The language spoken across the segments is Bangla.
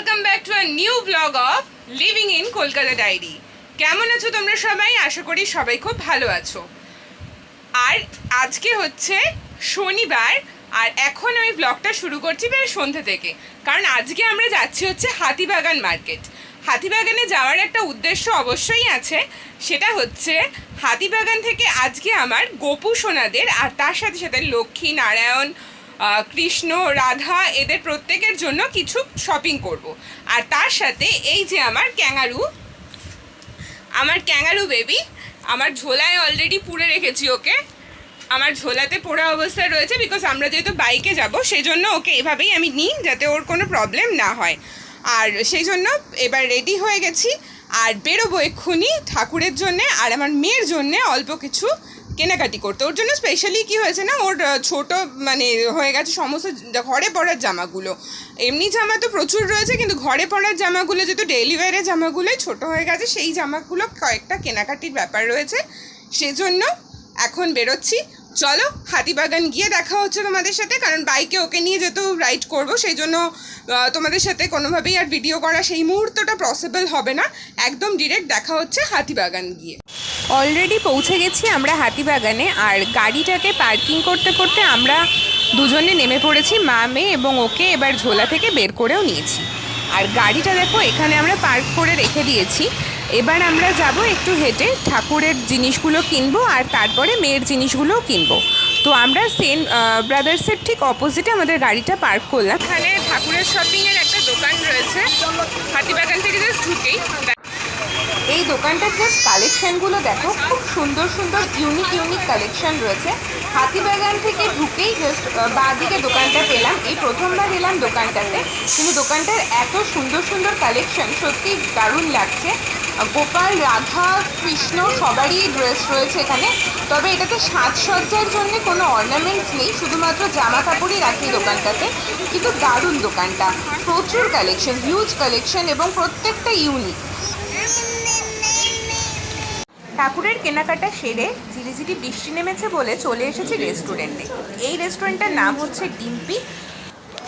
Welcome back to a new blog of living in Kolkata diary কেমন আছো তোমরা সবাই? আশা করি সবাই খুব ভালো আছো। আর আজকে হচ্ছে শনিবার, আর এখন আমি ব্লগটা শুরু করছি বেশ সন্ধ্যে থেকে। কারণ আজকে আমরা যাচ্ছি হচ্ছে হাতিবাগান মার্কেট। হাতিবাগানে যাওয়ার একটা উদ্দেশ্য অবশ্যই আছে। সেটা হচ্ছে হাতিবাগান থেকে আজকে আমার গোপু সোনাদের, আর তার সাথে সাথে লক্ষ্মী নারায়ণ কৃষ্ণ, রাধা এদের প্রত্যেকের জন্য কিছু শপিং করব। আর তার সাথে এই যে আমার ক্যাঙ্গারু আমার ক্যাঙ্গারু বেবি আমার ঝোলায় অলরেডি পুড়ে রেখেছি ওকে। আমার ঝোলাতে পোড়া অবস্থায় রয়েছে বিকজ আমরা যেহেতু বাইকে যাব সেই জন্য ওকে এভাবেই আমি নিই যাতে ওর কোনো প্রবলেম না হয়। আর সেই জন্য এবার রেডি হয়ে গেছি। আর বেরোবো এক্ষুনি ঠাকুরের জন্যে আর আমার মেয়ের জন্যে অল্প কিছু কেনাকাটি করতে। ওর জন্য স্পেশালি কি হয়েছে না, ওর ছোট মানে হয়ে গেছে সমস্ত ঘরে পরার জামাগুলো। এমনি জামা তো প্রচুর রয়েছে, কিন্তু ঘরে পরার জামাগুলো, যেহেতু ডেইলি ওয়ারের জামাগুলোই ছোট হয়ে গেছে, সেই জামাগুলো কয়েকটা কেনাকাটির ব্যাপার রয়েছে। সেজন্য এখন বেরোচ্ছি। চলো, হাতিবাগান গিয়ে দেখা হচ্ছে তোমাদের সাথে, কারণ বাইকে ওকে নিয়ে যেহেতু রাইড করব, সেই জন্য তোমাদের সাথে কোনোভাবেই আর ভিডিও করা সেই মুহূর্তটা পসিবল হবে না। একদম ডিরেক্ট দেখা হচ্ছে হাতিবাগান গিয়ে। অলরেডি পৌঁছে গেছি আমরা হাতিবাগানে, আর গাড়িটাকে পার্কিং করতে করতে আমরা দুজনে নেমে পড়েছি, মা, মেয়ে এবং ওকে এবার ঝোলা থেকে বের করেও নিয়েছি। আর গাড়িটা দেখো, এখানে আমরা পার্ক করে রেখে দিয়েছি। এবার আমরা যাব একটু হেঁটে ঠাকুরের জিনিসগুলো কিনবো আর তারপরে মেয়ের জিনিসগুলোও কিনবো। তো আমরা সেন ব্রাদার্সের ঠিক অপোজিটে আমাদের গাড়িটা পার্ক করলাম। এখানে ঠাকুরের শপিংয়ের একটা দোকান রয়েছে। হাতিবাগান থেকে জাস্ট ঢুকেই। এই দোকানটার জাস্ট কালেকশনগুলো দেখো, খুব সুন্দর সুন্দর ইউনিক ইউনিক কালেকশন রয়েছে। হাতিবাগান থেকে ঢুকেই জাস্ট বাঁদিকে দোকানটা পেলাম। এই প্রথমবার এলাম দোকানটাতে। কিন্তু দোকানটার এত সুন্দর সুন্দর কালেকশন সত্যি দারুণ লাগছে। গোপাল, রাধা, কৃষ্ণ, সবারই ড্রেস রয়েছে এখানে। তবে এটাতে সাজসজ্জার জন্য কোনো অর্নামেন্টস নেই, শুধুমাত্র জামা কাপড়ই রাখি দোকানটাতে, কিন্তু দারুণ দোকানটা। প্রচুর কালেকশন হিউজ কালেকশন এবং প্রত্যেকটা ইউনিক ঠাকুরের কেনাকাটা সেরে ঝিরিঝিরি বৃষ্টি নেমেছে বলে চলে এসেছি রেস্টুরেন্টে এই রেস্টুরেন্টটার নাম হচ্ছে ডিম্পি।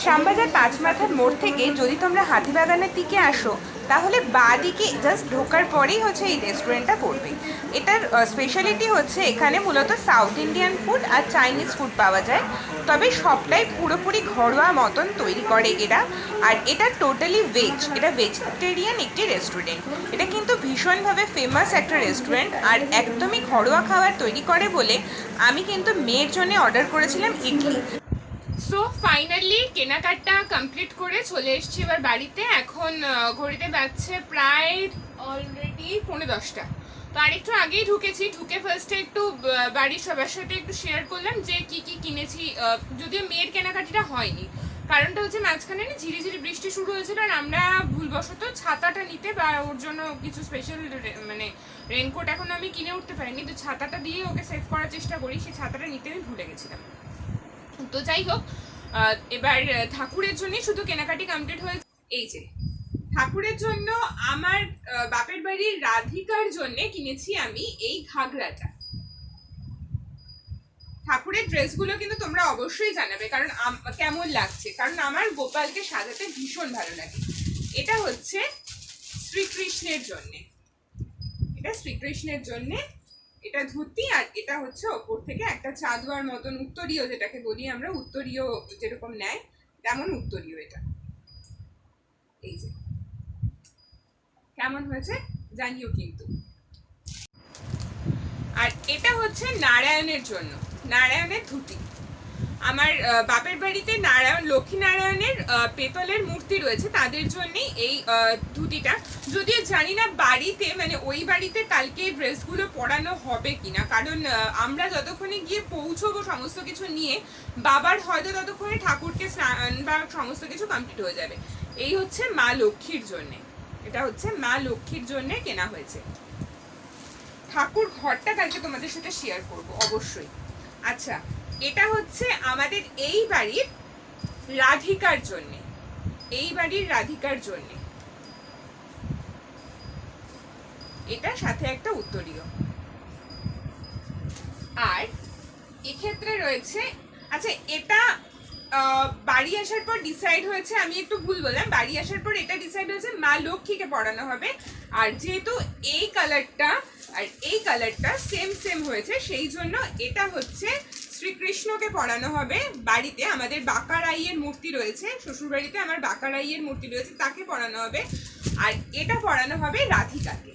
শ্যামবাজার পাঁচ মাথার মোড় থেকে যদি তোমরা হাতিবাগানের দিকে আসো তাহলে বাঁ দিকে জাস্ট ঢোকার পরেই হচ্ছে এই রেস্টুরেন্টটা পড়বে। এটার স্পেশালিটি হচ্ছে এখানে মূলত সাউথ ইন্ডিয়ান ফুড আর চাইনিজ ফুড পাওয়া যায়। তবে সবটাই পুরোপুরি ঘরোয়া মতন তৈরি করে এরা। আর এটা টোটালি ভেজ এটা ভেজিটেরিয়ান একটি রেস্টুরেন্ট এটা কিন্তু ভীষণভাবে ফেমাস একটা রেস্টুরেন্ট আর একদমই ঘরোয়া খাবার তৈরি করে বলে আমি কিন্তু মেয়ের জন্য অর্ডার করেছিলাম ইডলি। সো ফাইনালি কেনাকাটা কমপ্লিট করে চলে এসেছি এবার বাড়িতে। এখন ঘড়িতে বাজছে প্রায় অলরেডি পৌনে দশটা। তো আর একটু আগেই ঢুকেছি। ঢুকে ফার্স্টে একটু বাড়ির সবার সাথে একটু শেয়ার করলাম যে কি কি কিনেছি। যদিও মেয়ের কেনাকাটিটা হয়নি। কারণটা হচ্ছে মাঝখানে না ঝিরিঝিরি বৃষ্টি শুরু হয়েছিল আর আমরা ভুলবশত ছাতাটা নিতে বা ওর জন্য কিছু স্পেশাল মানে রেনকোট এখন আমি কিনে উঠতে পারিনি। তো ছাতাটা দিয়ে ওকে সেভ করার চেষ্টা করি। সেই ছাতাটা নিতে আমি ভুলে গেছিলাম। তো যাই হোক এবার ঠাকুরের জন্য শুধু কেনাকাটি কমপ্লিট হয়েছে। এই যে, ঠাকুরের জন্য আমার বাপের বাড়ির রাধিকার জন্য কিনেছি আমি এই ঘাগরাটা। ঠাকুরের ড্রেসগুলো কিন্তু তোমরা অবশ্যই জানাবে, কারণ কেমন লাগছে। কারণ আমার গোপালকে সাজাতে ভীষণ ভালো লাগে। এটা হচ্ছে শ্রীকৃষ্ণের জন্যে। এটা শ্রীকৃষ্ণের জন্যে এটা ধুতি আর এটা হচ্ছে ওপর থেকে একটা চাঁদুয়ার মতন উত্তরীয় যেটাকে বলি আমরা, উত্তরীয় যেরকম নেয়, তেমন উত্তরীয় এটা। এই যে। কেমন হয়েছে জানিও কিন্তু। আর এটা হচ্ছে নারায়ণের জন্য, নারায়ণের ধুতি। আমার বাপের বাড়িতে নারায়ণ লক্ষ্মী নারায়ণের পেতলের মূর্তি রয়েছে, তাদের জন্যই এই ধুতিটা। যদিও জানি না বাড়িতে মানে ওই বাড়িতে কালকে ড্রেসগুলো পরানো হবে কিনা, কারণ আমরা যতক্ষণে গিয়ে পৌঁছবো সমস্ত কিছু নিয়ে, বাবার হয়তো ততক্ষণে ঠাকুরকে স্নান বা সমস্ত কিছু কমপ্লিট হয়ে যাবে। এই হচ্ছে মা লক্ষ্মীর জন্যে। এটা হচ্ছে মা লক্ষ্মীর জন্যে কেনা হয়েছে। ঠাকুর ঘরটা কালকে তোমাদের সাথে শেয়ার করব, অবশ্যই। আচ্ছা এটা হচ্ছে আমাদের এই বাড়ির রাধিকার জন্যে। এই বাড়ির রাধিকার জন্যে। এটা সাথে একটা উত্তরীয়। আর এক্ষেত্রে রয়েছে আচ্ছা এটা বাড়ি আসার পর ডিসাইড হয়েছে, আমি একটু ভুল বললাম, বাড়ি আসার পর এটা ডিসাইড হয়েছে মা লক্ষ্মীকে পড়ানো হবে। আর যেহেতু এই কালারটা আর এই কালারটা সেম সেম হয়েছে, সেই জন্য এটা হচ্ছে শ্রীকৃষ্ণকে পড়ানো হবে। বাড়িতে আমাদের বাঁকারাইয়ের মূর্তি রয়েছে। শ্বশুরবাড়িতে আমার বাঁকারাইয়ের মূর্তি রয়েছে, তাকে পড়ানো হবে। আর এটা পড়ানো হবে রাধিকাকে।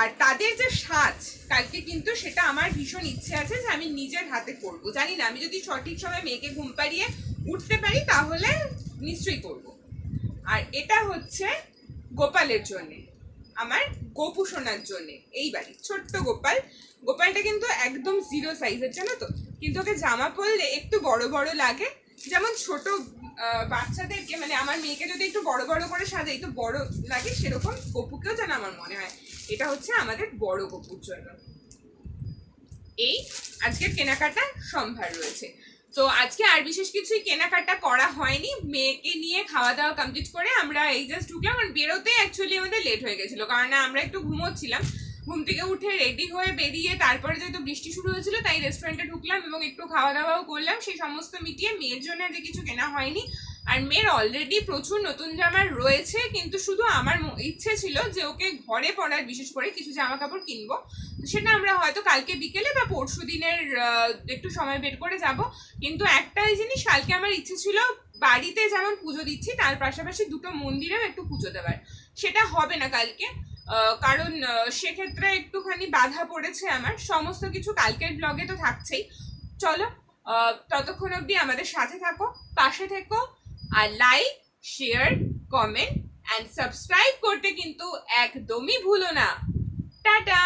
আর তাদের যে সাজ কালকে কিন্তু সেটা আমার ভীষণ ইচ্ছে আছে যে আমি নিজের হাতে করব জানি না, আমি যদি সঠিক সময় মেয়েকে ঘুম পাড়িয়ে উঠতে পারি, তাহলে নিশ্চয়ই করব আর এটা হচ্ছে গোপালের জন্য। আমার গোপু সোনার জন্য, এই বাড়ি, ছোট্ট গোপাল। গোপালটা কিন্তু একদম জিরো সাইজের জানো তো? কিন্তু ওকে জামা পরলে একটু বড় বড় লাগে। যেমন ছোট বাচ্চাদেরকে মানে আমার মেয়েকে যদি একটু বড় বড় করে সাজাই, একটু বড় লাগে, সেরকম গপুকেও যেন আমার মনে হয়। এটা হচ্ছে আমাদের বড় গপুর জন্য। এই আজকের কেনাকাটা সম্ভার রয়েছে। তো আজকে আর বিশেষ কিছুই কেনাকাটা করা হয়নি। মেয়েকে নিয়ে খাওয়া দাওয়া কমপ্লিট করে আমরা এই জাস্ট ঢুকলাম আর বেরোতে অ্যাকচুয়ালি আমাদের লেট হয়ে গেছিল। কারণ আমরা একটু ঘুমোচ্ছিলাম। ঘুম থেকে উঠে রেডি হয়ে বেরিয়ে তারপরে যেহেতু বৃষ্টি শুরু হয়েছিল, তাই রেস্টুরেন্টে ঢুকলাম এবং একটু খাওয়া দাওয়াও করলাম। সেই সমস্ত মিটিয়ে মেয়ের জন্য যে কিছু কেনা হয়নি। আর মেয়ের অলরেডি প্রচুর নতুন জামা রয়েছে, কিন্তু শুধু আমার ইচ্ছে ছিল যে ওকে ঘরে পরার, বিশেষ করে কিছু জামা কাপড় কিনবো সেটা আমরা হয়তো কালকে বিকেলে বা পরশু দিনের একটু সময় বের করে যাব। কিন্তু একটাই জিনিস, কালকে আমার ইচ্ছে ছিল বাড়িতে যেমন পুজো দিচ্ছি, তার পাশাপাশি দুটো মন্দিরেও একটু পুজো দেওয়ার। সেটা হবে না কালকে কারণ সেক্ষেত্রে একটুখানি বাধা পড়েছে আমার। সমস্ত কিছু কালকের ব্লগে তো থাকছেই। চলো ততক্ষণ অবধি আমাদের সাথে থাকো, পাশে থেকো। আর like share comment and subscribe করতে কিন্তু একদমই ভুলো না টাটা